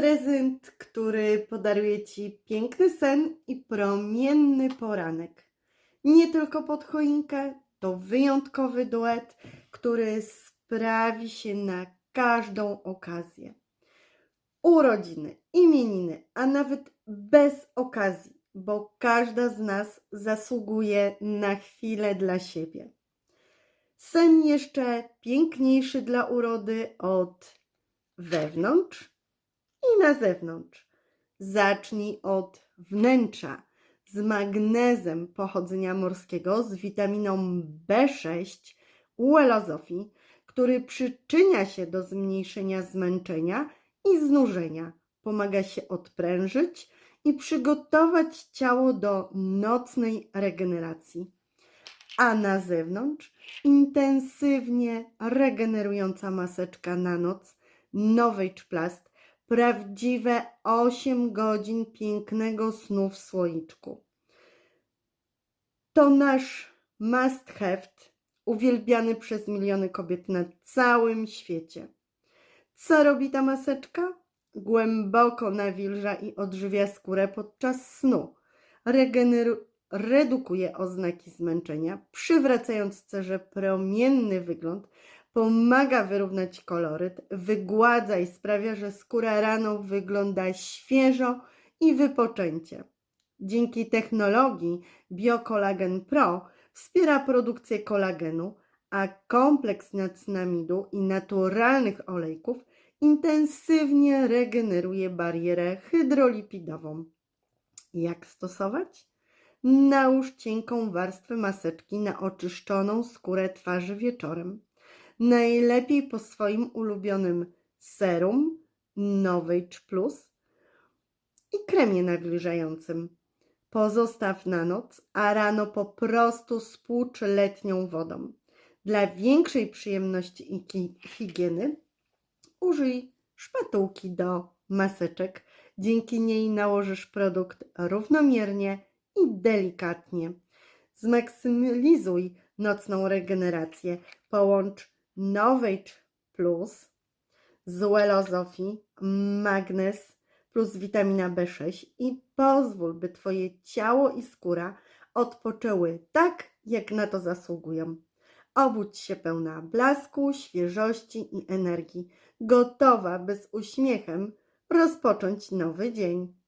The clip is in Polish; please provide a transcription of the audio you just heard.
prezent, który podaruje Ci piękny sen i promienny poranek. Nie tylko pod choinkę, to wyjątkowy duet, który sprawi się na każdą okazję. Urodziny, imieniny, a nawet bez okazji, bo każda z nas zasługuje na chwilę dla siebie. Sen jeszcze piękniejszy dla urody od wewnątrz i na zewnątrz. Zacznij od wnętrza z magnezem pochodzenia morskiego, z witaminą B6 uelazofii, który przyczynia się do zmniejszenia zmęczenia i znużenia, pomaga się odprężyć i przygotować ciało do nocnej regeneracji. A na zewnątrz intensywnie regenerująca maseczka na noc Nowej Plast, prawdziwe 8 godzin pięknego snu w słoiczku. To nasz must have, uwielbiany przez miliony kobiet na całym świecie. Co robi ta maseczka? Głęboko nawilża i odżywia skórę podczas snu. Regeneru- redukuje oznaki zmęczenia, przywracając cerze promienny wygląd, pomaga wyrównać koloryt, wygładza i sprawia, że skóra rano wygląda świeżo i wypoczęcie. Dzięki technologii BioCollagen Pro wspiera produkcję kolagenu, a kompleks niacinamidu i naturalnych olejków intensywnie regeneruje barierę hydrolipidową. Jak stosować? Nałóż cienką warstwę maseczki na oczyszczoną skórę twarzy wieczorem. Najlepiej po swoim ulubionym serum Novage Plus i kremie nawilżającym. Pozostaw na noc, a rano po prostu spłucz letnią wodą. Dla większej przyjemności i higieny użyj szpatułki do maseczek. Dzięki niej nałożysz produkt równomiernie i delikatnie. Zmaksymalizuj nocną regenerację. Połącz Novage Plus z Welozofii, magnez plus witamina B6 i pozwól, by Twoje ciało i skóra odpoczęły tak, jak na to zasługują. Obudź się pełna blasku, świeżości i energii, gotowa, by z uśmiechem rozpocząć nowy dzień.